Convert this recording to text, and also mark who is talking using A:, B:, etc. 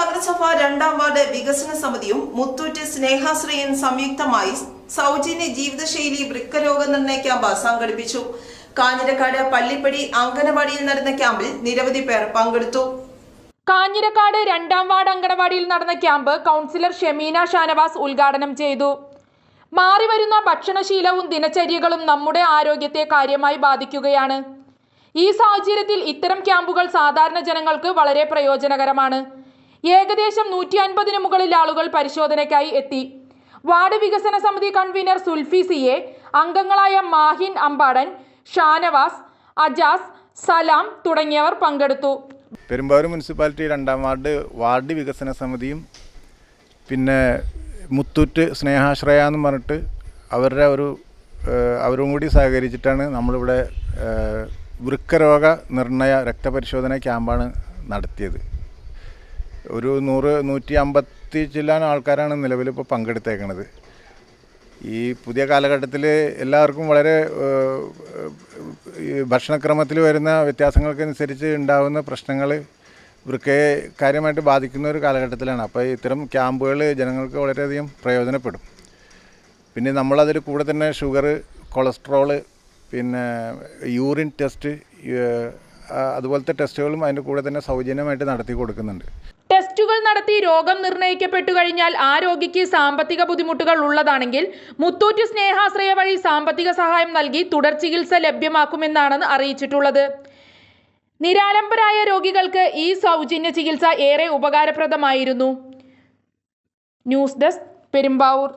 A: നഗരസഭ രണ്ടാം വാർഡ് വികസന സമിതിയും മുത്തൂറ്റ് സ്നേഹാശ്രയൻ സംയുക്തമായി സൗജന്യ ജീവിതശൈലി വൃക്കരോഗ നിർണയ ക്യാമ്പ് സംഘടിപ്പിച്ചു. കാഞ്ഞിരക്കാട് പള്ളിപ്പടി അങ്കനവാടിയിൽ നടന്ന ക്യാമ്പിൽ നിരവധി പേർ പങ്കെടുത്തു.
B: കാഞ്ഞിരക്കാട് രണ്ടാം വാർഡ് അങ്കണവാടിയിൽ നടന്ന ക്യാമ്പ് കൗൺസിലർ ഷെമീന ഷാനവാസ് ഉദ്ഘാടനം ചെയ്തു. മാറിവരുന്ന ഭക്ഷണശീലവും ദിനചര്യകളും നമ്മുടെ ആരോഗ്യത്തെ കാര്യമായി ബാധിക്കുകയാണ്. ഈ സാഹചര്യത്തിൽ ഇത്തരം ക്യാമ്പുകൾ സാധാരണ ജനങ്ങൾക്ക് വളരെ പ്രയോജനകരമാണ്. ഏകദേശം നൂറ്റി അൻപതിന് മുകളിൽ ആളുകൾ പരിശോധനയ്ക്കായി എത്തി. വാർഡ് വികസന സമിതി കൺവീനർ സുൽഫി സിയെ അംഗങ്ങളായ മാഹിൻ അമ്പാടൻ ഷാനവാസ് അജാസ് സലാം തുടങ്ങിയവർ പങ്കെടുത്തു.
C: പെരുമ്പാവൂർ മുനിസിപ്പാലിറ്റി രണ്ടാം വാർഡ് വാർഡ് വികസന സമിതിയും പിന്നെ മുത്തൂറ്റ് സ്നേഹാശ്രയ എന്ന് പറഞ്ഞിട്ട് അവരുടെ ഒരു അവരും കൂടി സഹകരിച്ചിട്ടാണ് നമ്മളിവിടെ വൃക്കരോഗ നിർണയ രക്തപരിശോധന ക്യാമ്പാണ് നടത്തിയത്. ഒരു നൂറ് നൂറ്റി അമ്പത്തി ചില്ലാൻ ആൾക്കാരാണ് നിലവിൽ ഇപ്പോൾ പങ്കെടുത്തേക്കണത്. ഈ പുതിയ കാലഘട്ടത്തിൽ എല്ലാവർക്കും വളരെ ഭക്ഷണക്രമത്തിൽ വരുന്ന വ്യത്യാസങ്ങൾക്കനുസരിച്ച് ഉണ്ടാകുന്ന പ്രശ്നങ്ങൾ വൃക്കയെ കാര്യമായിട്ട് ബാധിക്കുന്ന ഒരു കാലഘട്ടത്തിലാണ്. അപ്പോൾ ഇത്തരം ക്യാമ്പുകൾ ജനങ്ങൾക്ക് വളരെയധികം പ്രയോജനപ്പെടും. പിന്നെ നമ്മളതിൽ കൂടെ തന്നെ ഷുഗർ കൊളസ്ട്രോൾ പിന്നെ യൂറിൻ ടെസ്റ്റ് അതുപോലത്തെ ടെസ്റ്റുകളും അതിന്റെ കൂടെ തന്നെ സൗജന്യമായിട്ട് നടത്തി കൊടുക്കുന്നുണ്ട്
B: ടെസ്റ്റുകൾ നടത്തി രോഗം നിർണയിക്കപ്പെട്ടു കഴിഞ്ഞാൽ ആ രോഗിക്ക് സാമ്പത്തിക ബുദ്ധിമുട്ടുകൾ ഉള്ളതാണെങ്കിൽ മുത്തൂറ്റ് സ്നേഹാശ്രയ വഴി സാമ്പത്തിക സഹായം നൽകി തുടർ ചികിത്സ ലഭ്യമാക്കുമെന്നാണ് അറിയിച്ചിട്ടുള്ളത്. നിരാലംബരായ രോഗികൾക്ക് ഈ സൗജന്യ ചികിത്സ ഏറെ ഉപകാരപ്രദമായിരുന്നു. News desk Perumbavoor.